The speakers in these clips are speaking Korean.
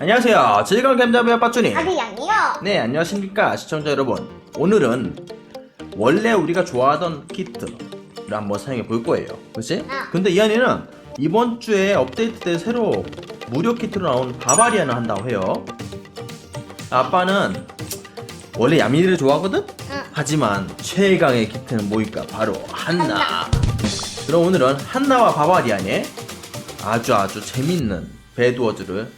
안녕하세요. 즐거운 감자부의 아빠쭈니. 아니 아니요. 네, 안녕하십니까 시청자 여러분. 오늘은 원래 우리가 좋아하던 키트를 한번 사용해 볼 거예요. 그치? 응. 근데 이 안에는 이번 주에 업데이트 때 새로 무료 키트로 나온 바바리안을 한다고 해요. 아빠는 원래 야미를 좋아하거든? 응. 하지만 최강의 키트는 뭐일까? 바로 한나. 한나. 그럼 오늘은 한나와 바바리안의 아주 아주 재밌는 배드워즈를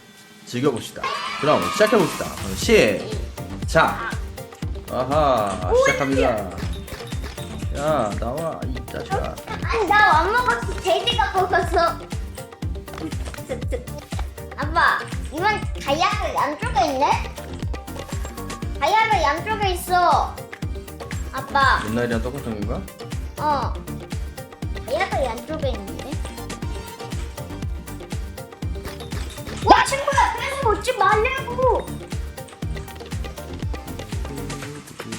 즐겨봅시다. 그럼 시작해봅시다. 시작! 아하, 시작합니다. 야, 나와, 이 자식아. 아니 나안 먹었어. 돼지가 먹었어. 슥슥. 아빠 이번 다이아가 양쪽에 있네? 다이아가 양쪽에 있어. 아빠 옛날이랑 똑같은 건가? 어 다이아가 양쪽에 있는데? 와 친구야 그래서 먹지 말라고.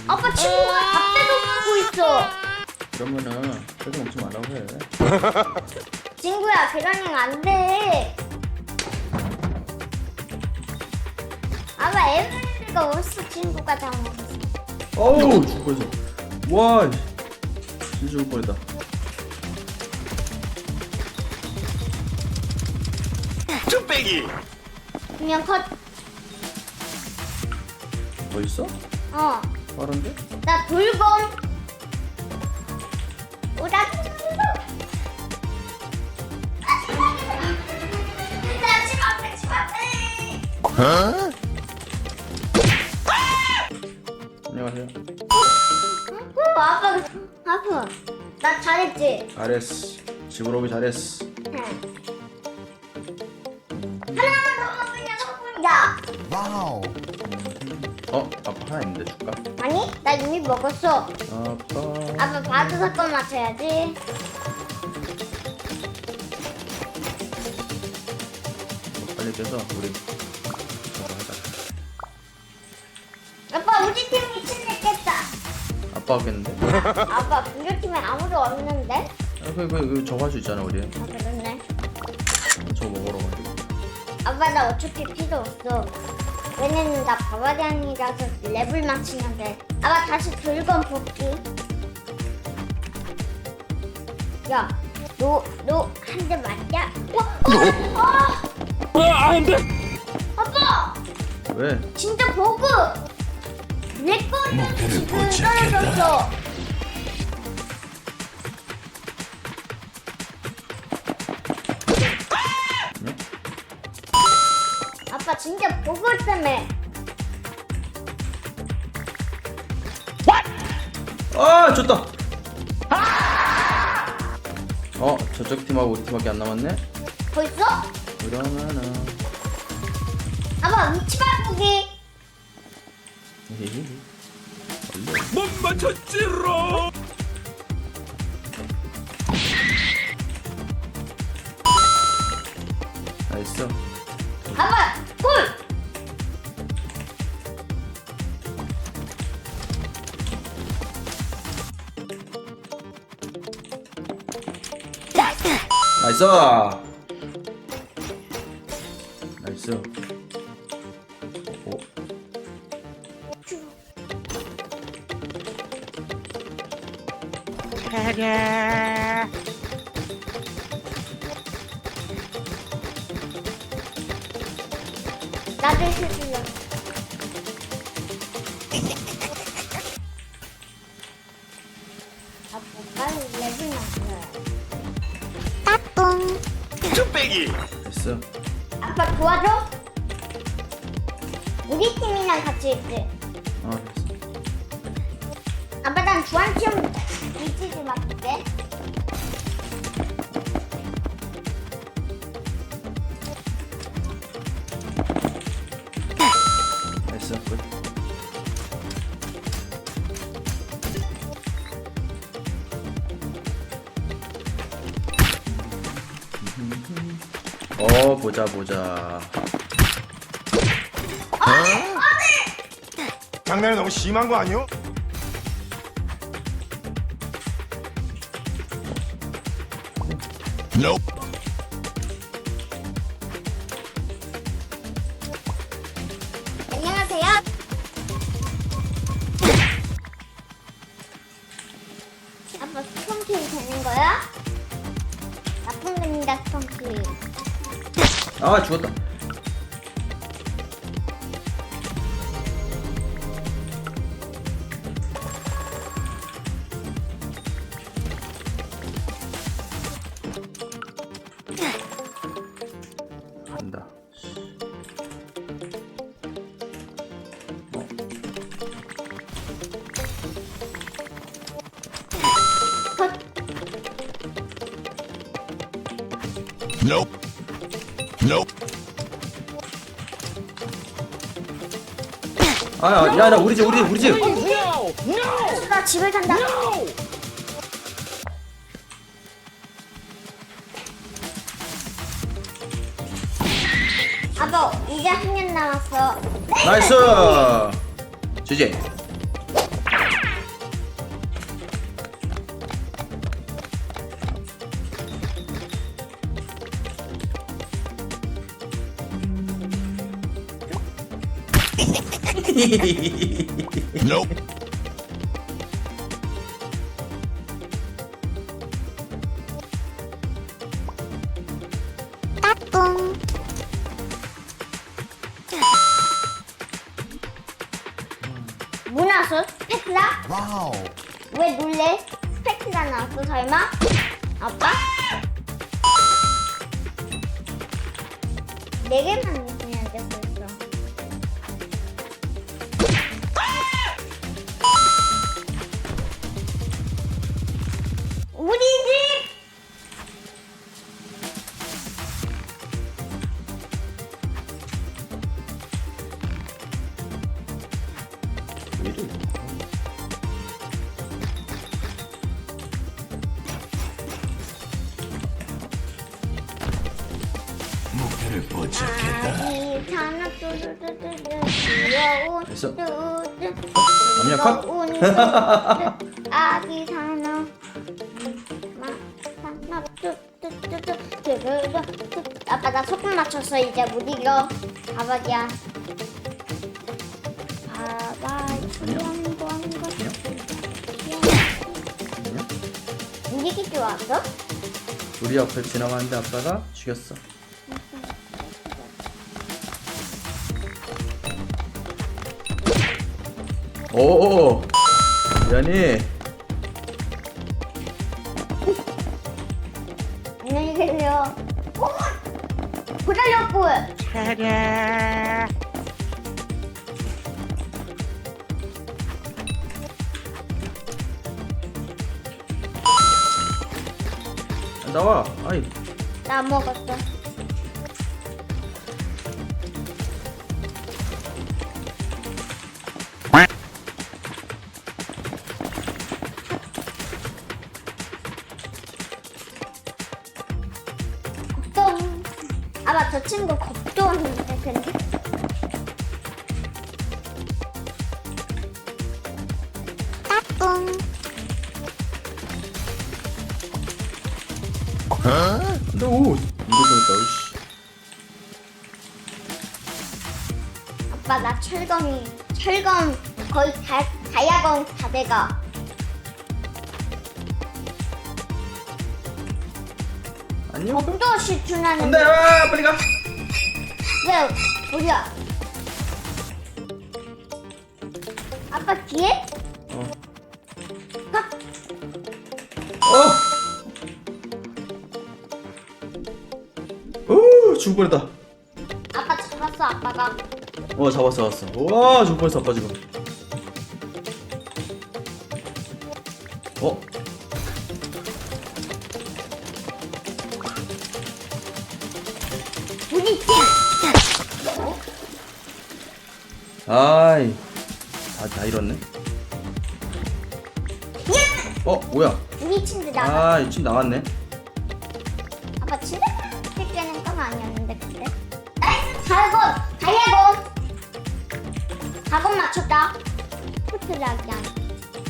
아빠 친구가 밥대도 먹고 있어. 그러면은, 그래도 먹지 말라고 해. 친구야 그러면 안 돼. 아마 에브리가 없어 친구가 다 먹었어. 어우, 죽을 뻔했어. 와, 진짜 죽을 뻔했다. 쭈빼기 그냥 컷. 뭐 있어? 어. 빠른데? 나. 나집 앞에 집 앞에. 어? 안녕하세요. 어, 아빠 아빠. 나 잘했지. 잘했어. 집으로 오기 잘했어. 응. 하나만 더 먹으려고 야. 와우 어, 아빠 하나 있는데 줄까? 아니 나 이미 먹었어. 아빠. 아빠 바드 사건 맞춰야지. 빨리 깨서 우리 저거 하자. 아빠 우리 하겠는데? 아빠 우리 팀에 아무도 없는데? 아, 그, 그, 그 저거 할 수 있잖아 우리. 아 그렇네. 저거 먹으러. 아빠 나 어차피 필요 없어. 왜냐면 나 바바리안이라서 레벨 맞추면 돼. 아빠 다시 불건 복귀. 야, 너 너 한 대 맞냐? 어? 어? 어? 안 돼! 아빠, 왜? 진짜 버그. 내 거는 목표를 지금 포착했다. 떨어졌어. 진짜 버그 때문에. 아, 좋다. 어, 저쪽 팀하고 우리 팀밖에 안 남았네. 벌써? 그러면은 아빠 위치 바꾸기. 못 맞췄지롱 나이스. 나이스. 오. 나도 해줄래. 쭈빼기 나이스. 아빠 도와줘. 우리 팀이랑 같이 있지. 어, 됐어. 아빠 난 주한 위치 좀바 보자 보자. 어? 장난이 너무 심한 거 아니요? 아빠 수성크림 되는 거야? 나쁜 겁니다, 수성크림. 간다. 아, 야, 나 우리 집, 우리 집, 우리 집. 나 집을 간다. 아빠 이제 한 년 남았어. 나이스. 주제. Nope. 따뚱. 문화수 스펙라? Wow. 왜 놀래? 스펙라 나왔어 설마? 아빠? 네 개만 목표를 포착했다. 아기 귀여운 됐어. 아니야, 컷. 귀여운 아기 뚜루뚜 아빠 나 소금 맞췄어 이제 못 이겨 아버지야 아빠 이길 줄 알았어? 우리 옆에 지나가는데 아빠가 죽였어. 오, 연이 안녕히 계세요 어? 고달렸고 나와. 아이, 나 먹었어. 아마 저 친구 걱정했는데 근데. 따뚱. Huh? 근데 오, 이거 씨. 아빠 나 철검이 철검 거의 다 다이아건 다 돼가. 안녕. 또 시추나는 안돼, 아, 빨리 가. 왜 뭐야? 아빠 뒤에? 어, 가. 어. 오, 죽을 뻔했다. 아빠 잡았어 아빠가. 어, 잡았어, 잡았어. 와, 죽을 뻔했어, 아빠 지금. 어, 아이, 다, 다 잃었네. 어, 뭐야? 우리 친구 나가. 아, 이 친구 나갔네. 아빠 진짜 깨는 건 아니었는데 근데. 나이스 다이아건 다이아건. 다건 맞췄다. 포트라기 안.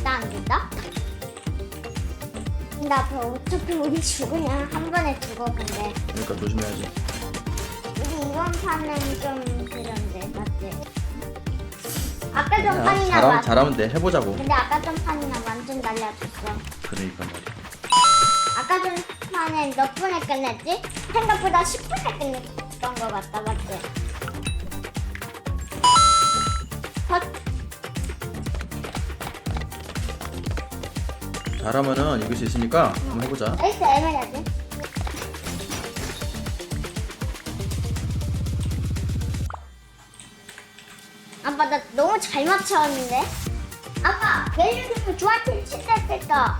나안 된다. 근데 앞에 어차피 우리 죽으냐 한 번에 죽어 근데. 그러니까 조심해야지. 우리 이번 판은 좀 아까 전 야, 판이나 잘하면, 맞. 잘하면 돼. 해보자고. 근데 아까 전 판이나 완전 날려줬어. 그러니까 말이야. 아까 전 판은 몇 분에 끝냈지? 생각보다 10분에 끝냈던 것 같다, 맞지? 헛, 잘하면은 이길 수 있으니까 한번 해보자. 에이스 에메랄드. 아빠 나 너무 잘 맞춰왔는데? 아빠 벨류님이 좋아팀 친다 했다.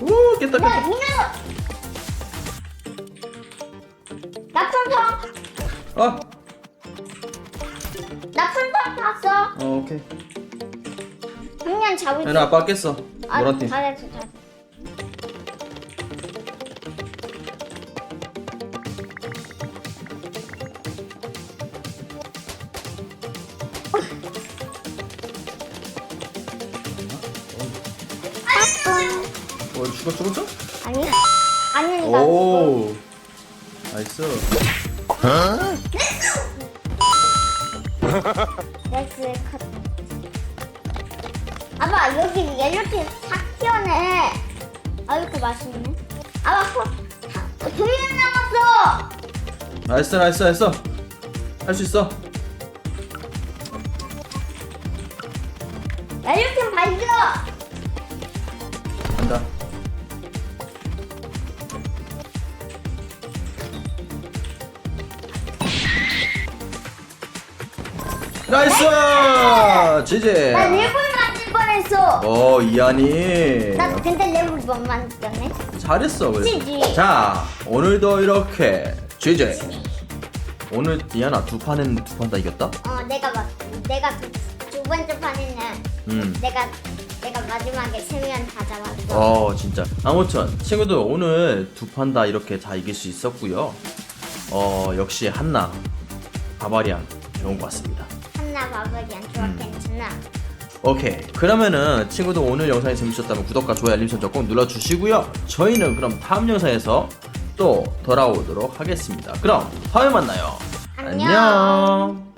오 깼다 야 깼다. 민우! 나쁜 성 아, 나쁜 성 봤어. 어 오케이. 작년 잡을 얘는 아빠 깼어. 아, 노란 팀. 잘했어 잘했어. 어 죽어 죽었어? 아니 아니 나 오. 나이스. 렉스 컷. 아빠 여기 옐로팀 싹 튀어네. 아 이렇게 맛있네. 아빠 코, 두명 남았어. 나이스 나이스 나이스. 할 수 있어. 옐로팀 발견. 나이스! 지지! 나 레벨 만들 뻔했어. 어, 이한이. 나 근데 레벨 못 만들었네. 잘했어, 그래서. 지지. 자, 오늘도 이렇게 지지. 오늘 이한아 두 판은 두 판 다 이겼다? 어 내가 막 내가 두, 두 번째 판에는 음. 내가 내가 마지막에 세명다 잡았어. 어 진짜 아무튼 친구들 오늘 두 판 다 이렇게 다 이길 수 있었고요 어 역시 한나 바바리안 좋은 것 같습니다 하고 아버지 음. 좋았겠구나. 오케이 그러면은 친구들 오늘 영상이 재밌었다면 구독과 좋아요 알림 설정 꼭 눌러주시고요 저희는 그럼 다음 영상에서 또 돌아오도록 하겠습니다 그럼 다음에 만나요 안녕, 안녕.